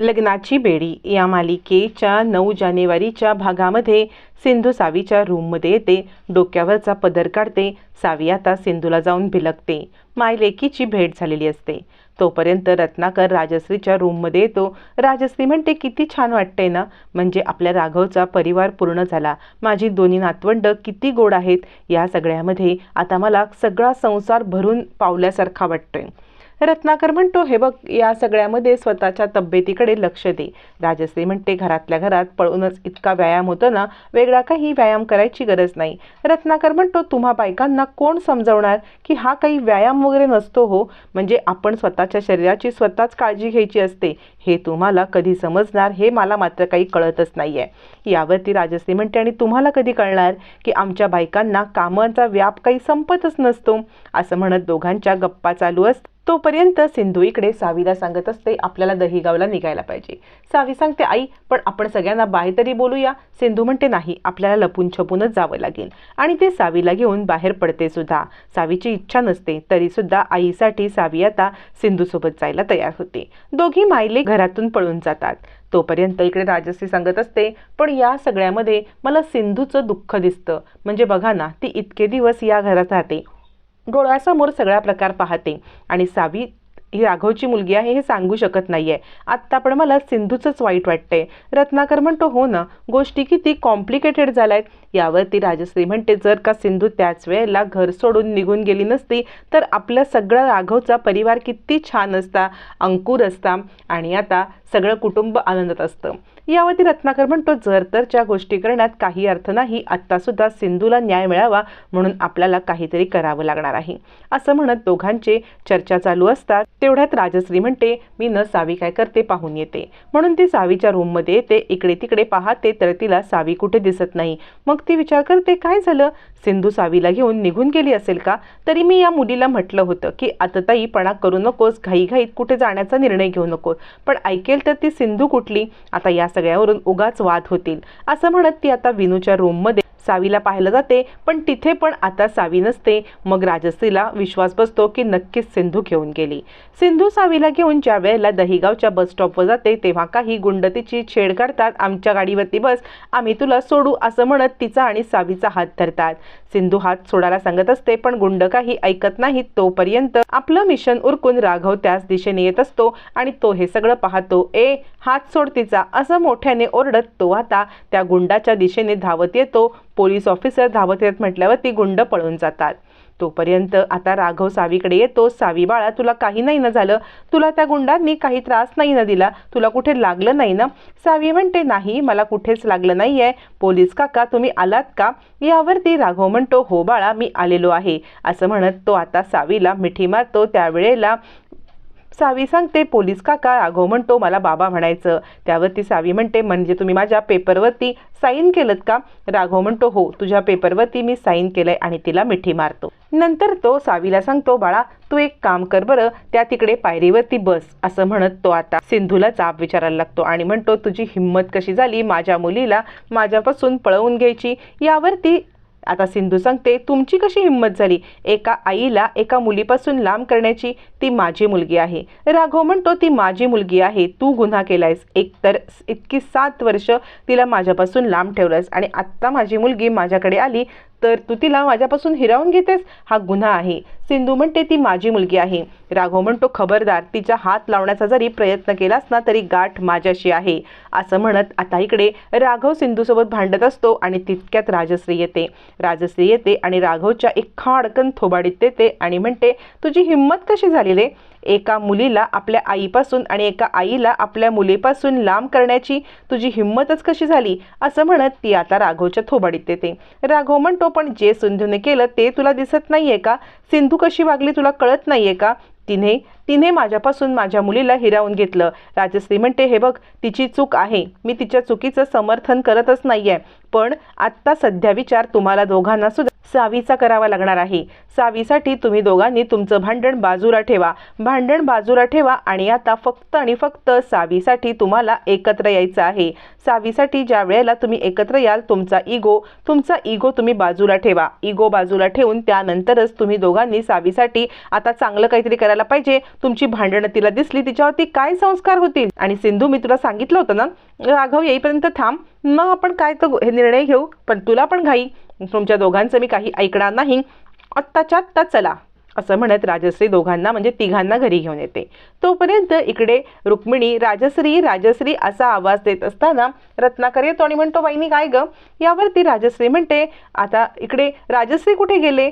लग्नाची बेडी या मालिकेच्या नऊ जानेवारीच्या भागामध्ये सिंधू सावीच्या रूममध्ये येते. डोक्यावरचा पदर काढते. सावी आता सिंधूला जाऊन भिलकते. मायलेकीची भेट झालेली असते. तोपर्यंत रत्नाकर राजश्रीच्या रूममध्ये येतो. राजश्री म्हणते किती छान वाटतंय ना? म्हणजे आपल्या राघवचा परिवार पूर्ण झाला. माझी दोन्ही नातवंड किती गोड आहेत. या सगळ्यामध्ये आता मला सगळा संसार भरून पावल्यासारखा वाटतोय. रत्नाकर म्हणतो हे बघ या सगळ्यामध्ये स्वतःच्या तब्येतीकडे लक्ष दे. राजश्री म्हणते घरातल्या घरात पळूनच इतका व्यायाम होतो ना वेगळा काही व्यायाम करायची गरज नाही. रत्नाकर म्हणतो तुम्हा बायकांना कोण समजवणार की हा काही व्यायाम वगैरे नसतो हो? म्हणजे आपण स्वतःच्या शरीराची स्वतःच काळजी घ्यायची असते. हे तुम्हाला कधी समजणार हे मला मात्र काही कळतच नाही आहे यावरती राजश्री म्हणते आणि तुम्हाला कधी कळणार की आमच्या बायकांना कामांचा व्याप काही संपतच नसतो? असं म्हणत दोघांच्या गप्पा चालू असतात. तोपर्यंत सिंधू इकडे सावीला सांगत असते आपल्याला दहीगावला निघायला पाहिजे. सावी सांगते आई पण आपण सगळ्यांना बाहेर तरी बोलूया. सिंधू म्हणते नाही आपल्याला लपून छपूनच जावं लागेल. आणि ते सावीला घेऊन बाहेर पडते सुद्धा. सावीची इच्छा नसते तरी सुद्धा आईसाठी सावी आता सिंधूसोबत जायला तयार होते. दोघी मायले घरातून पळून जातात. तोपर्यंत इकडे राजश्री सांगत असते पण या सगळ्यामध्ये मला सिंधूचं दुःख दिसतं. म्हणजे बघा ना ती इतके दिवस या घरात राहते. डोळ्यासमोर सगळा प्रकार पाहते. आणि सावी ही राघवची मुलगी आहे हे सांगू शकत नाही आहे आत्ता पण मला सिंधूचंच वाईट वाटतंय. रत्नाकर म्हणतो हो ना गोष्टी किती कॉम्प्लिकेटेड झाल्या आहेत यावरती राजश्री म्हणते जर का सिंधू त्याच वेळेला घर सोडून निघून गेली नसती तर आपला सगळा राघवचा परिवार किती छान असता अंकुर असता. आणि आता सगळं कुटुंब आनंदात असतं. यावरती रत्नाकर म्हणतो जर तर ज्या गोष्टी करण्यात काही अर्थ नाही आत्तासुद्धा सिंधूला न्याय मिळावा म्हणून आपल्याला काहीतरी करावं लागणार आहे. असं म्हणत दोघांचे चर्चा चालू असतात तेवढ्यात राजश्री म्हणते मी न सावी काय करते पाहून येते. म्हणून ती सावीच्या रूममध्ये येते इकडे तिकडे पाहते तर तिला सावी कुठे दिसत नाही. मग ती विचार करते काय झालं? सिंधू सावीला घेऊन निघून गेली असेल का? तरी मी या मुलीला म्हटलं होतं की आतताईपणा करू नकोस घाईघाईत कुठे जाण्याचा निर्णय घेऊ नकोस. पण ऐकेल तर ती सिंधू कुठली? आता या सगळ्यावरून उगाच वाद होतील. असं म्हणत ती आता विनूच्या रूममध्ये सावीला पाहिलं जाते पण तिथे पण आता सावी नसते. मग राजश्रीला विश्वास बसतो की नक्कीच सिंधू घेऊन गेली. सिंधू सावीला घेऊन ज्या वेळेला दहीगावच्या बसस्टॉपवर जाते तेव्हा काही गुंड तिची छेड काढतात. आमच्या गाडीवरती बस आम्ही तुला सोडू असं म्हणत तिचा आणि सावीचा हात धरतात. सिंधू हात सोडायला सांगत असते पण गुंड काही ऐकत नाहीत. तोपर्यंत आपलं मिशन उरकून राघव त्याच दिशेने येत असतो आणि तो हे सगळं पाहतो. ए हात सोड तिचा असं मोठ्याने ओरडत तो आता त्या गुंडाच्या दिशेने धावत येतो. पोलीस ऑफिसर धावत येत म्हटल्यावर ती गुंड पळून जातात. तोपर्यंत आता राघव सावीकडे येतो. सावी बाळा तुला काही नाही ना झालं? तुला त्या गुंडांनी काही त्रास नाही ना दिला? तुला कुठे लागलं नाही ना? सावी म्हणते नाही मला कुठेच लागलं नाही आहे पोलीस काका तुम्ही आलात का? यावरती राघव म्हणतो हो बाळा मी आलेलो आहे. असं म्हणत तो आता सावीला मिठी मारतो. त्यावेळेला सावी सांगते पोलीस काका राघव म्हणतो मला बाबा म्हणायचं. त्यावरती सावी म्हणते म्हणजे तुम्ही माझ्या पेपरवरती साईन केलं का? राघव म्हणतो हो तुझ्या पेपरवरती मी साईन केलंय आणि तिला मिठी मारतो. नंतर तो सावीला सांगतो बाळा तू एक काम कर बरं त्या तिकडे पायरीवरती बस असं म्हणत तो आता सिंधूला जाब विचारायला लागतो आणि म्हणतो तुझी हिंमत कशी झाली? माझ्या मुलीला माझ्यापासून पळवून घ्यायची? यावरती आता सिंधू सांगते तुमची कशी हिंमत झाली? एका आईला एका मुलीपासून लांब करण्याची. ती माझी मुलगी आहे. राघव म्हणतो ती माझी मुलगी आहे. तू गुन्हा केलायस. एकतर इतकी सात वर्ष तिला माझ्यापासून लांब ठेवलंस आणि आत्ता माझी मुलगी माझ्याकडे आली तर तू तिला माझ्यापासून हिरावून घेतेस. हा गुन्हा आहे. सिंधू म्हणते ती माझी मुलगी आहे. राघव म्हणतो खबरदार तिचा हात लावण्याचा जरी प्रयत्न केलास ना तरी गाठ माझ्याशी आहे. असं म्हणत आता इकडे राघव सिंधूसोबत भांडत असतो आणि तितक्यात राजश्री येते. राजश्री येते आणि राघवच्या एक खाडकन थोबाडीत देते आणि म्हणते तुझी हिंमत कशी झाली रे? एका मुलीला आपल्या आईपासून आणि एका आईला आपल्या मुलीपासून लांब करण्याची तुझी हिंमतच कशी झाली? असं म्हणत ती आता राघवच्या थोबाडीत देते. राघव म्हणतो पण जे सिंधूने केलं ते तुला दिसत नाहीये का? सिंधू तू कशी वागली तुला कळत नाहीये का? तिने तिने माझ्यापासून माझ्या मुलीला हिरावून घेतलं. राजश्री म्हणते हे बघ तिची चूक आहे. मी तिच्या चुकीचं समर्थन करतच नाही आहे पण आत्ता सध्या विचार तुम्हाला दोघांना सुद्धा सावीचा करावा लागणार आहे. सावीसाठी तुम्ही दोघांनी तुमचं भांडण बाजूला ठेवा. भांडण बाजूला ठेवा आणि आता फक्त आणि फक्त सावीसाठी तुम्हाला एकत्र यायचं आहे. सावीसाठी ज्या वेळेला तुम्ही एकत्र याल तुमचा इगो तुमचा इगो तुम्ही बाजूला ठेवा. इगो बाजूला ठेवून त्यानंतरच तुम्ही दोघांनी सावीसाठी आता चांगलं काहीतरी करायला पाहिजे. तुमची भांडणं तिला दिसली तिच्यावरती काय संस्कार होतील? आणि सिंधू मी तुला सांगितलं होतं ना राघव येईपर्यंत थांब. मग आपण काय तर हे निर्णय घेऊ? पण तुला पण घाई. तुमच्या दोघांचं मी काही ऐकणार नाही. आत्ताच्या आत्ता चला असं म्हणत राजश्री दोघांना म्हणजे तिघांना घरी घेऊन येते. तोपर्यंत इकडे रुक्मिणी राजश्री राजश्री असा आवाज देत असताना रत्नाकर येतो आणि म्हणतो वहिनी काय ग? यावरती राजश्री म्हणते आता इकडे राजश्री कुठे गेले?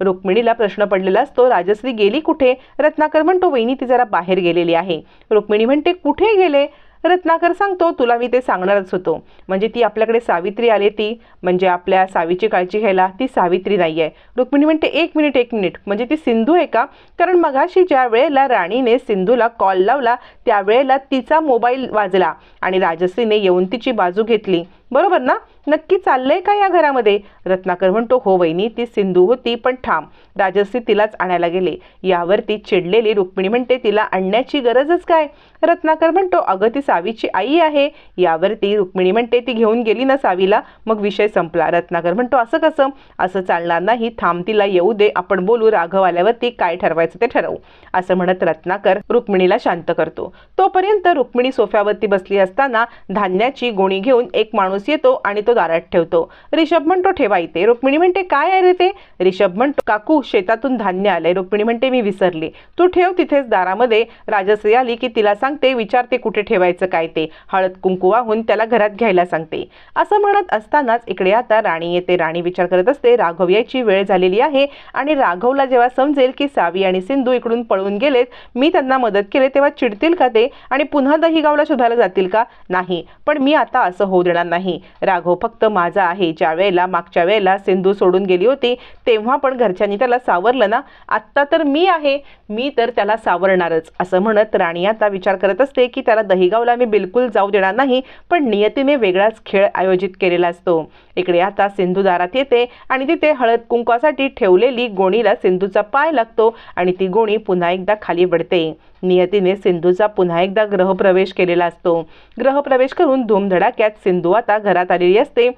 रुक्मिणीला प्रश्न पडलेला असतो राजश्री गेली कुठे? रत्नाकर म्हणतो वहिनी ती जरा बाहेर गेलेली आहे. रुक्मिणी म्हणते कुठे गेले? रत्नाकर सांगतो तुला मी ते सांगणारच होतो. म्हणजे ती आपल्याकडे सावित्री आली ती. म्हणजे आपल्या सावीची काळजी घ्यायला ती सावित्री नाही आहे रुक्मिणी म्हणते एक मिनिट एक मिनिट. म्हणजे ती सिंधू आहे का? कारण मगाशी ज्या वेळेला राणीने सिंधूला कॉल लावला त्यावेळेला तिचा मोबाईल वाजला आणि राजश्रीने येऊन तिची बाजू घेतली. बरोबर ना? नक्की चाललंय का या घरामध्ये? रत्नाकर म्हणतो हो वहिनी ती सिंधू होती पण ठाम. राजश्री तिलाच आणायला गेले. यावरती चिडलेली रुक्मिणी म्हणते तिला आणण्याची गरजच काय? रत्नाकर म्हणतो अगं ती सावीची आई आहे. यावर ती रुक्मिणी म्हणते ती घेऊन गेली ना सावीला? मग विषय संपला. रत्नाकर म्हणतो असं कसं? असं चालणार नाही. थांब तिला येऊ दे. आपण बोलू. राघव आल्यावरती काय ठरवायचं ते ठरवू. असं म्हणत रत्नाकर रुक्मिणीला शांत करतो. तोपर्यंत रुक्मिणी सोफ्यावरती बसली असताना धान्याची गोणी घेऊन एक माणूस येतो आणि तो दारात ठेवतो. रिषभ म्हणतो ठेवा इथे. रुक्मिणी म्हणते काय आहे रे ते? रिषभ म्हणतो काकू शेतातून धान्य आलंय. रुक्मिणी म्हणते मी विसरले. तू ठेव तिथेच दारामध्ये. राजश्री आली की तिला सांगते विचारते कुठे ठेवायचं काय ते? हळद कुंकू वाहून त्याला घरात घ्यायला सांगते. असं म्हणत असतानाच इकडे आता राणी येते. राणी विचार करत असते राघव यायची वेळ झालेली आहे आणि राघवला जेव्हा समजेल की सावी आणि सिंधू इकडून पळून गेलेत मी त्यांना मदत केले तेव्हा चिडतील का ते? आणि पुन्हा दहीगावला शोधायला जातील का? नाही. पण मी आता असं होऊ देणार नाही. राघव फक्त माझा आहे. ज्या वेळेला मागच्या वेळेला सिंधू सोडून गेली होती तेव्हा पण घरच्यांनी त्याला सावरलं ना? आत्ता तर मी आहे. मी तर त्याला सावरणारच. असं म्हणत राणी आता विचार करत असते की त्याला दहीगावला मी बिलकुल जाऊ देणार नाही पण नियतीने वेगळाच खेळ आयोजित केलेला असतो. इकडे आता सिंधू दारात येते आणि तिथे हळद कुंकवासाठी ठेवलेली गोणीला सिंधूचा पाय लागतो आणि ती गोणी पुन्हा एकदा खाली पडते नियतीने सिंधूचा पुन्हा एकदा ग्रहप्रवेश केलेला असतो. ग्रहप्रवेश करून धूमधडाक्यात सिंधू आता घरात आलेली असते.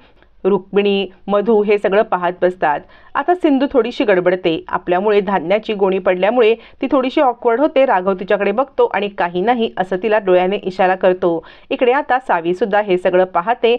रुक्मिणी मधू हे सगळं पाहत बसतात. आता सिंधू थोडीशी गडबडते. आपल्यामुळे धान्याची गोणी पडल्यामुळे ती थोडीशी ऑकवर्ड होते. राघव तिच्याकडे बघतो आणि काही नाही असं तिला डोळ्याने इशारा करतो. इकडे आता सावी सुद्धा हे सगळं पाहते.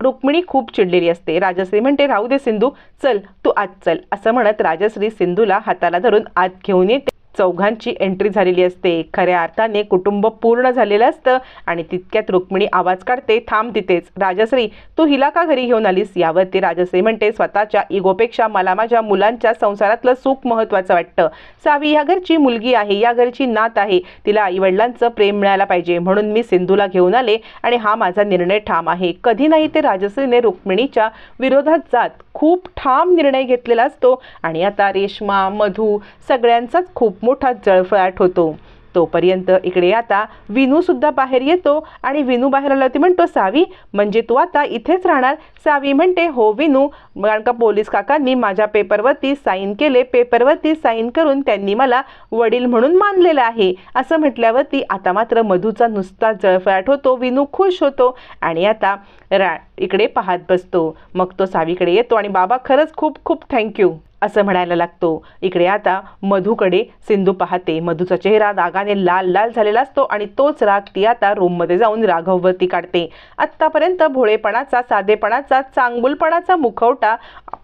रुक्मिणी खूप चिडलेली असते. राजश्री म्हणते राहू दे सिंधू. चल तू आज चल. असं म्हणत राजश्री सिंधूला हाताला धरून आत घेऊन येते. चौघांची एंट्री झालेली असते. खऱ्या अर्थाने कुटुंब पूर्ण झालेलं असतं आणि तितक्यात रुक्मिणी आवाज काढते थांब तिथेच राजश्री तू हिला का घरी घेऊन आलीस? यावरती राजश्री म्हणते स्वतःच्या इगोपेक्षा मला माझ्या मुलांच्या संसारातलं सुख महत्वाचं वाटतं. सावी या घरची मुलगी आहे या घरची नात आहे. तिला आईवडिलांचं प्रेम मिळायला पाहिजे. म्हणून मी सिंधूला घेऊन आले आणि हा माझा निर्णय ठाम आहे. कधी नाही ते राजश्रीने रुक्मिणीच्या विरोधात जात खूप ठाम निर्णय घेतलेला असतो. आणि आता रेश्मा मधू सगळ्यांचाच खूप मोठा जळफळाट होतो. तोपर्यंत इकडे आता विनूसुद्धा बाहेर येतो आणि विनू बाहेर आला ती म्हणतो सावी म्हणजे तू आता इथेच राहणार? सावी म्हणते हो विनू. कारण का पोलीस काकांनी माझ्या पेपरवरती साईन केले. पेपरवरती साईन करून त्यांनी मला वडील म्हणून मानलेलं आहे. असं म्हटल्यावरती आता मात्र मधूचा नुसता जळफळाट होतो. विनू खुश होतो आणि आता रा इकडे पाहत बसतो. मग तो सावीकडे येतो आणि बाबा खरंच खूप खूप थँक्यू. असं म्हणायला लागतो. इकडे आता मधूकडे सिंधू पाहते. मधूचा चेहरा रागाने लाल लाल झालेला असतो आणि तोच राग ती आता रूममध्ये जाऊन राघववरती काढते. आत्तापर्यंत भोळेपणाचा साधेपणाचा चांगुलपणाचा मुखवटा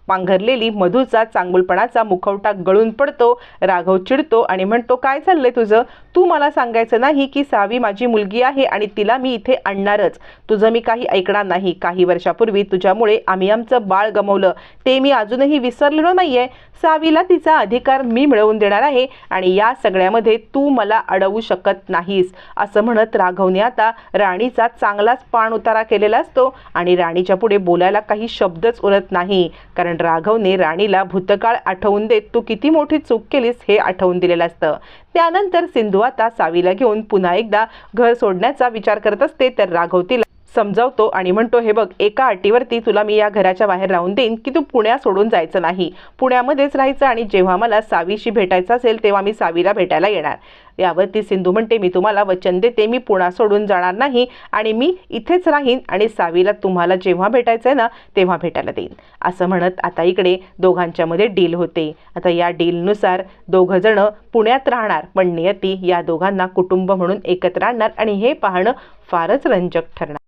पांघरलेली मधूचा चांगुलपणाचा मुखवटा गळून पडतो राघव चिडतो आणि म्हणतो काय चाललंय तुझं? तू मला सांगायचं नाही की सावी माझी मुलगी आहे आणि तिला मी इथे आणणारच. तुझं मी काही ऐकणार नाही. काही वर्षापूर्वी तुझ्यामुळे आम्ही आमचं बाळ गमवलं. ते मी अजूनही विसरलेलो नाहीये. सावीला तिचा अधिकार मी मिळवून देणार आहे आणि या सगळ्यामध्ये तू मला अडवू शकत नाहीस असं म्हणत राघवने आता राणीचा चांगलाच पाण उतारा केलेला असतो आणि राणीच्या पुढे बोलायला काही शब्दच उरत नाही. कारण राघवने राणीला भूतकाळ आठवून देत तू किती मोठी चूक केलीस हे आठवून दिलेलं असतं. त्यानंतर सिंधू आता सावीला घेऊन पुन्हा एकदा घर सोडण्याचा विचार करत असते तर राघव तिला समजावतो आणि म्हणतो हे बघ एका अटीवरती तुला मी या घराच्या बाहेर राहून देईन की तू पुण्या सोडून जायचं नाही. पुण्यामध्येच राहायचं आणि जेव्हा मला सावीशी भेटायचं असेल तेव्हा मी सावीला भेटायला येणार. यावरती सिंधू म्हणते मी तुम्हाला वचन देते मी पुणा सोडून जाणार नाही आणि मी इथेच राहीन आणि सावीला तुम्हाला जेव्हा भेटायचं आहे ना तेव्हा भेटायला देईन. असं म्हणत आता इकडे दोघांच्यामध्ये डील होते. आता या डीलनुसार दोघं जण पुण्यात राहणार. पण नियती या दोघांना कुटुंब म्हणून एकत्र आणणार आणि हे पाहणं फारच रंजक ठरणार.